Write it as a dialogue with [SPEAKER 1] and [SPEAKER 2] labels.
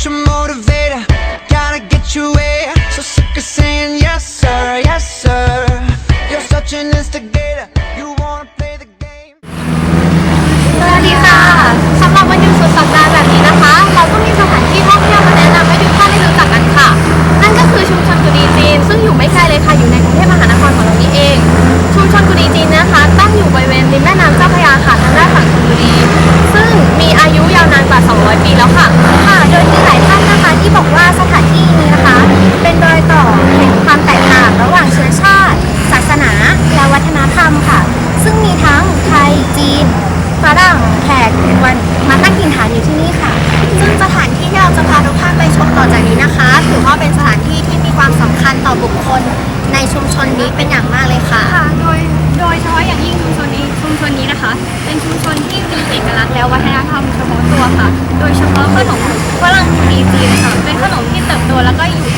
[SPEAKER 1] such a motivator. Gotta get you where. So sick of saying yes, sir, yes, sir. You're such an instigator.
[SPEAKER 2] วันมาตั้ง
[SPEAKER 3] ถิ่นฐานอยู่ที่นี่ค่ะ
[SPEAKER 2] ซึ่งสถานที่ที่เราจะพาทุกท่านไปชมต่อจากนี้นะคะถือว่าเป็นสถานที่ที่มีความสำคัญต่อบุคคลในชุมชนนี้เป็นอย่างมากเลยค่ะ
[SPEAKER 4] ค่ะโดยโดยเฉพาะอย่างยิ่งชุมชนนี้ชุมชนนี้นะคะ เป็นชุมชนที่มีเอกลักษณ์และวัฒนธรรมเฉพาะตัวค่ะ โดยเฉพาะขนมฝรั่งกุดีจีนค่ะเป็นขนมที่เติบโตแล้วก็อยู่